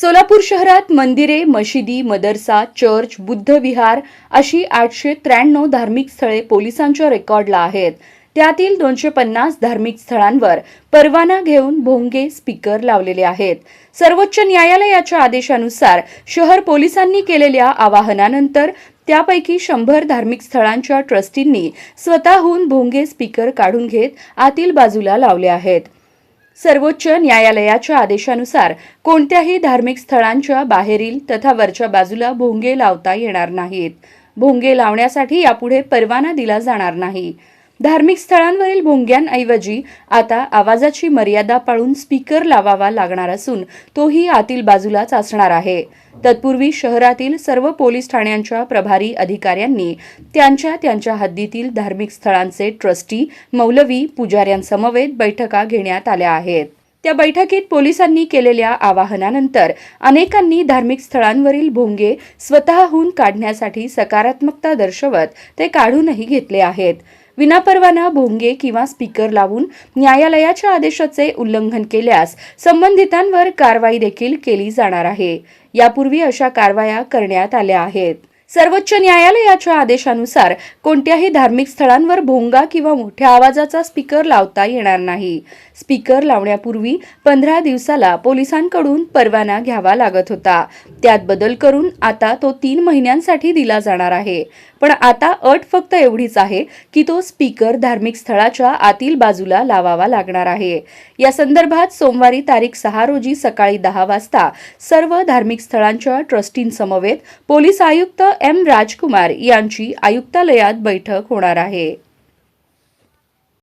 सोलापूर शहरात मंदिरे मशिदी मदरसा चर्च बुद्ध विहार अशी आठशे त्र्याण्णव धार्मिक स्थळे पोलिसांच्या रेकॉर्डला आहेत. त्यातील दोनशे पन्नास धार्मिक स्थळांवर परवाना घेऊन भोंगे स्पीकर लावलेले आहेत. सर्वोच्च न्यायालयाच्या आदेशानुसार शहर पोलिसांनी केलेल्या आवाहनानंतर त्यापैकी शंभर धार्मिक स्थळांच्या ट्रस्टींनी स्वतःहून भोंगे स्पीकर काढून घेत आतील बाजूला लावले आहेत. सर्वोच्च न्यायालयाच्या आदेशानुसार कोणत्याही धार्मिक स्थळांच्या बाहेरील तथा वरच्या बाजूला भोंगे लावता येणार नाहीत. भोंगे लावण्यासाठी यापुढे परवाना दिला जाणार नाही. धार्मिक स्थळांवरील भोंग्यांऐवजी आता आवाजाची मर्यादा पाळून स्पीकर लावावा लागणार असून तोही आतील बाजूलाच असणार आहे. तत्पूर्वी शहरातील सर्व पोलीस ठाण्यांच्या प्रभारी अधिकाऱ्यांनी त्यांच्या त्यांच्या हद्दीतील धार्मिक स्थळांचे ट्रस्टी मौलवी पुजाऱ्यांसमवेत बैठका घेण्यात आल्या आहेत. त्या बैठकीत पोलिसांनी केलेल्या आवाहनानंतर अनेकांनी धार्मिक स्थळांवरील भोंगे स्वतःहून काढण्यासाठी सकारात्मकता दर्शवत ते काढूनही घेतले आहेत. विनापरवाना भोंगे किंवा स्पीकर लावून न्यायालयाच्या आदेशाचे उल्लंघन केल्यास संबंधितांवर कारवाई देखील केली जाणार आहे. यापूर्वी अशा कारवाया करण्यात आल्या आहेत. सर्वोच्च न्यायालयाच्या आदेशानुसार कोणत्याही धार्मिक स्थळांवर भोंगा किंवा मोठ्या आवाजाचा स्पीकर लावता येणार नाही. स्पीकर लावण्यापूर्वी पंधरा दिवसाला पोलिसांकडून परवाना घ्यावा लागत होता. त्यात बदल करून आता तो तीन महिन्यांसाठी दिला जाणार आहे. पण आता अट फक्त एवढीच आहे की तो स्पीकर धार्मिक स्थळाच्या आतील बाजूला लावावा लागणार आहे. या संदर्भात सोमवारी तारीख सहा रोजी सकाळी दहा वाजता सर्व धार्मिक स्थळांच्या ट्रस्टींसमवेत पोलीस आयुक्त एम राजकुमार यांची आयुक्तालयात बैठक होणार आहे.